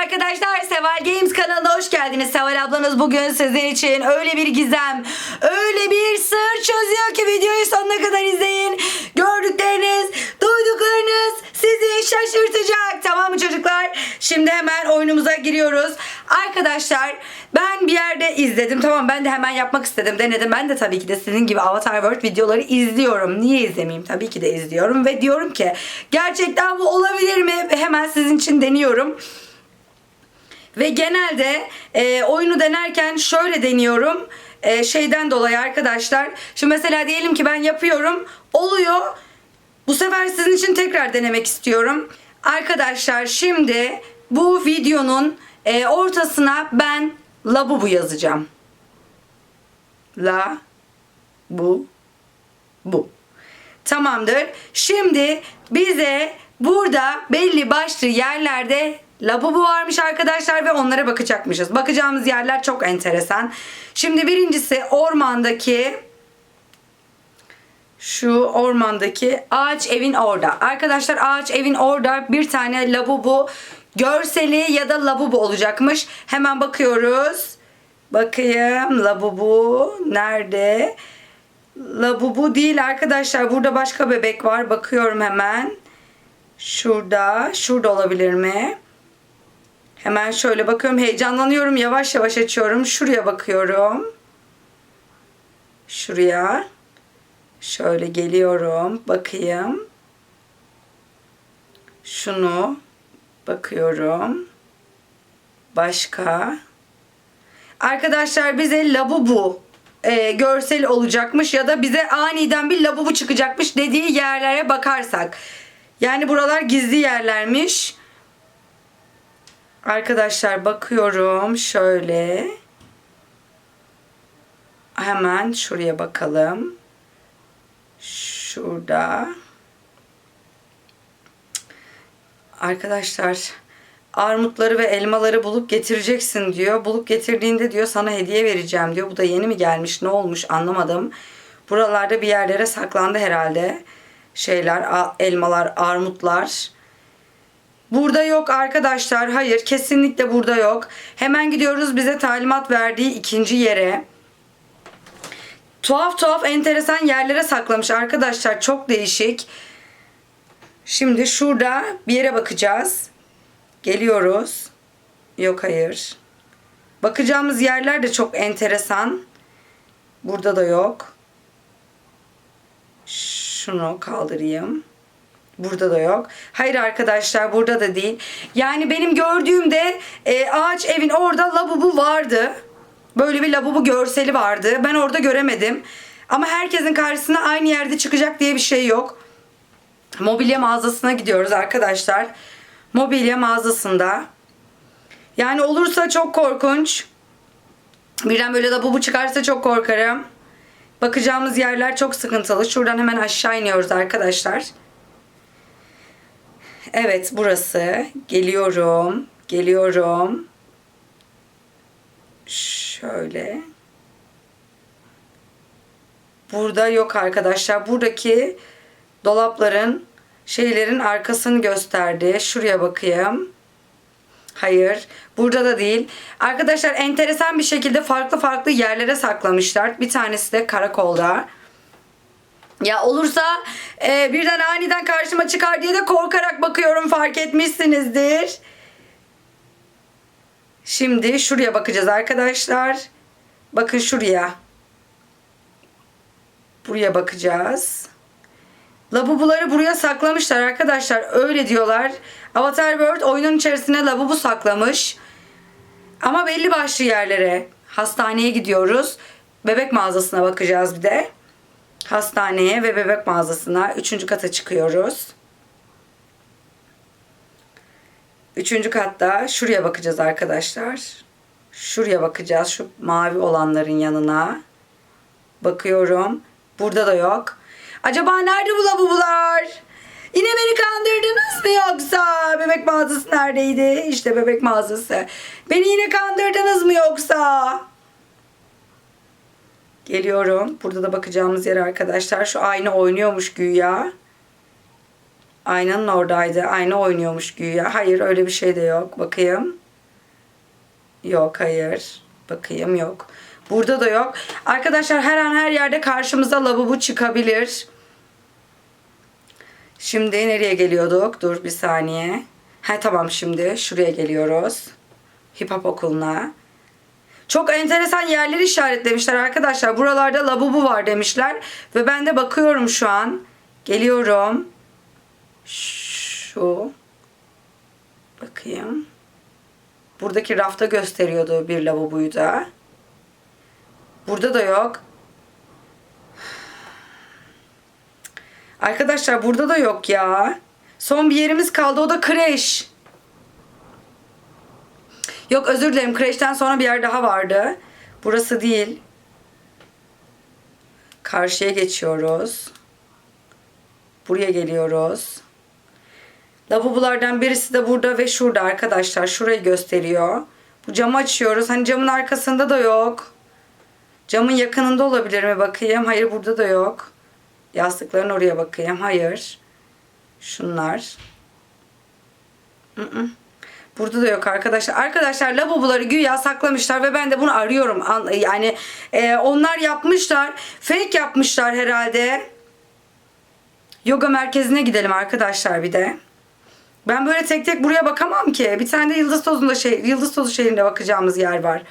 arkadaşlar Seval Games kanalına hoş geldiniz. Seval ablanız bugün sizin için öyle bir gizem, öyle bir sır çözüyor ki videoyu sonuna kadar izleyin. Gördükleriniz, duyduklarınız sizi şaşırtacak. Tamam mı çocuklar? Şimdi hemen oyunumuza giriyoruz. Arkadaşlar ben bir yerde izledim. Tamam ben de hemen yapmak istedim. Denedim. Ben de tabii ki de sizin gibi Avatar World videoları izliyorum. Niye izlemeyeyim? Tabii ki de izliyorum. Ve diyorum ki gerçekten bu olabilir mi? Hemen sizin için deniyorum. Ve genelde e, oyunu denerken şöyle deniyorum. E, şeyden dolayı arkadaşlar. Şimdi mesela diyelim ki ben yapıyorum. Oluyor. Bu sefer sizin için tekrar denemek istiyorum. Arkadaşlar şimdi bu videonun e, ortasına ben labubu yazacağım. La bu bu. Tamamdır. Şimdi bize burada belli başlı yerlerde lavabo varmış arkadaşlar ve onlara bakacakmışız. Bakacağımız yerler çok enteresan. Şimdi birincisi ormandaki şu ormandaki ağaç evin orada. Arkadaşlar ağaç evin orada bir tane lavabo görseli ya da lavabo olacakmış. Hemen bakıyoruz. Bakayım lavabo nerede? Labubu değil arkadaşlar. Burada başka bebek var. Bakıyorum hemen. Şurada. Şurada olabilir mi? Hemen şöyle bakıyorum. Heyecanlanıyorum. Yavaş yavaş açıyorum. Şuraya bakıyorum. Şuraya. Şöyle geliyorum. Bakayım. Şunu bakıyorum. Başka. Arkadaşlar bize labubu e, görsel olacakmış ya da bize aniden bir labubu çıkacakmış dediği yerlere bakarsak. Yani buralar gizli yerlermiş. Arkadaşlar bakıyorum şöyle. Hemen şuraya bakalım. Şurada. Arkadaşlar armutları ve elmaları bulup getireceksin diyor. Bulup getirdiğinde diyor sana hediye vereceğim diyor. Bu da yeni mi gelmiş ne olmuş anlamadım. Buralarda bir yerlere saklandı herhalde. Şeyler elmalar armutlar. Burada yok arkadaşlar. Hayır kesinlikle burada yok. Hemen gidiyoruz bize talimat verdiği ikinci yere. Tuhaf tuhaf enteresan yerlere saklamış arkadaşlar. Çok değişik. Şimdi şurada bir yere bakacağız. Geliyoruz. Yok hayır. Bakacağımız yerler de çok enteresan. Burada da yok. Şunu kaldırayım. Burada da yok. Hayır arkadaşlar burada da değil. Yani benim gördüğümde e, ağaç evin orada labubu vardı. Böyle bir labubu görseli vardı. Ben orada göremedim. Ama herkesin karşısına aynı yerde çıkacak diye bir şey yok. Mobilya mağazasına gidiyoruz arkadaşlar. Mobilya mağazasında. Yani olursa çok korkunç. Birden böyle labubu çıkarsa çok korkarım. Bakacağımız yerler çok sıkıntılı. Şuradan hemen aşağı iniyoruz arkadaşlar. Evet burası. Geliyorum. Geliyorum. Şöyle. Burada yok arkadaşlar. Buradaki dolapların şeylerin arkasını gösterdi. Şuraya bakayım. Hayır. Burada da değil. Arkadaşlar enteresan bir şekilde farklı farklı yerlere saklamışlar. Bir tanesi de karakolda. Ya olursa e, birden aniden karşıma çıkar diye de korkarak bakıyorum fark etmişsinizdir. Şimdi şuraya bakacağız arkadaşlar. Bakın şuraya. Buraya bakacağız. Labubuları buraya saklamışlar arkadaşlar. Öyle diyorlar. Avatar World oyunun içerisine labubu saklamış. Ama belli başlı yerlere. Hastaneye gidiyoruz. Bebek mağazasına bakacağız bir de. Hastaneye ve bebek mağazasına. Üçüncü kata çıkıyoruz. Üçüncü katta şuraya bakacağız arkadaşlar. Şuraya bakacağız. Şu mavi olanların yanına. Bakıyorum. Burada da yok. Acaba nerede bu labubular? Yine beni kandırdınız mı yoksa? Bebek mağazası neredeydi? İşte bebek mağazası. Beni yine kandırdınız mı yoksa? Geliyorum. Burada da bakacağımız yer arkadaşlar. Şu ayna oynuyormuş güya. Aynanın oradaydı. Ayna oynuyormuş güya. Hayır öyle bir şey de yok. Bakayım. Yok hayır. Bakayım yok. Burada da yok. Arkadaşlar her an her yerde karşımıza lavabo çıkabilir. Şimdi nereye geliyorduk? Dur bir saniye. Ha tamam şimdi şuraya geliyoruz. Hip hop okuluna. Çok enteresan yerleri işaretlemişler arkadaşlar. Buralarda lavabo var demişler. Ve ben de bakıyorum şu an. Geliyorum. Şu. Bakayım. Buradaki rafta gösteriyordu bir lavaboyu da. Burada da yok. Arkadaşlar burada da yok ya. Son bir yerimiz kaldı o da kreş. Yok özür dilerim kreşten sonra bir yer daha vardı. Burası değil. Karşıya geçiyoruz. Buraya geliyoruz. Lavabolardan birisi de burada ve şurada arkadaşlar. Şurayı gösteriyor. Bu camı açıyoruz. Hani camın arkasında da yok. Camın yakınında olabilir mi bakayım? Hayır burada da yok. Yastıkların oraya bakayım. Hayır. Şunlar. Mm-mm. Burada da yok arkadaşlar. Arkadaşlar lavaboları güya saklamışlar ve ben de bunu arıyorum. An- Yani e, onlar yapmışlar. Fake yapmışlar herhalde. Yoga merkezine gidelim arkadaşlar bir de. Ben böyle tek tek buraya bakamam ki. Bir tane de Yıldız Tozu'nda şey, Yıldız Tozu şehrinde bakacağımız yer var.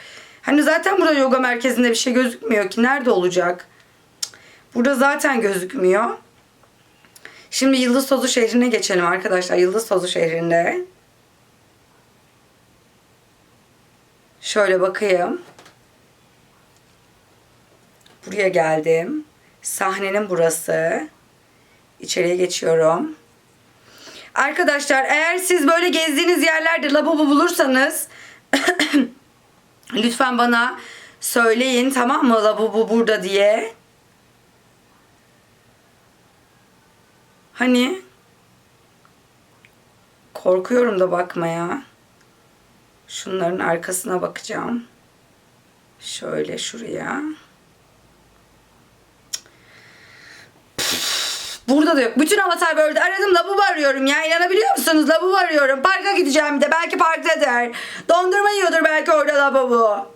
Hani zaten burada yoga merkezinde bir şey gözükmüyor ki. Nerede olacak? Burada zaten gözükmüyor. Şimdi Yıldız Tozu şehrine geçelim arkadaşlar. Yıldız Tozu şehrinde. Şöyle bakayım. Buraya geldim. Sahnenin burası. İçeriye geçiyorum. Arkadaşlar eğer siz böyle gezdiğiniz yerlerde lavabo bulursanız lütfen bana söyleyin tamam mı lavabo burada diye. Hani korkuyorum da bakmaya. Şunların arkasına bakacağım. Şöyle şuraya. Burada da yok. Bütün Avatar World'ü aradım. Lavabo arıyorum ya. İnanabiliyor musunuz? Lavabo arıyorum. Parka gideceğim de. Belki parktadır. Dondurma yiyordur belki orada lavabo.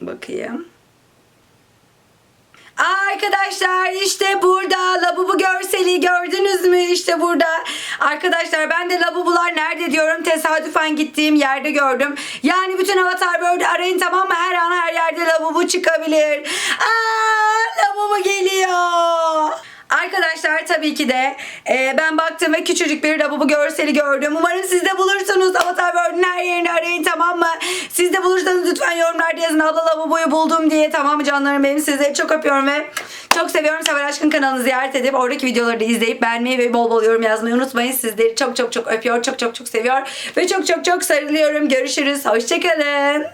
Bakayım. Arkadaşlar işte burada lavabo görseli gördünüz mü işte burada. Arkadaşlar ben de lavabolar nerede diyorum tesadüfen gittiğim yerde gördüm. Yani bütün Avatar World'ü arayın tamam mı? Her an her yerde lavabo çıkabilir. Aa, lavabo geliyor. Arkadaşlar tabii ki de e, ben baktım ve küçücük bir lavabo görseli gördüm. Umarım siz de bulursunuz. Avatar World'ün her yerini arayın tamam mı? Siz de bulursanız lütfen yorumlarda yazın. Abla lavaboyu buldum diye tamam mı canlarım benim. Sizleri çok öpüyorum ve çok seviyorum. Sever Aşkın kanalını ziyaret edip oradaki videoları da izleyip beğenmeyi ve bol bol yorum yazmayı unutmayın. Sizleri çok çok çok öpüyor. Çok çok çok seviyor. Ve çok çok çok sarılıyorum. Görüşürüz. Hoşçakalın.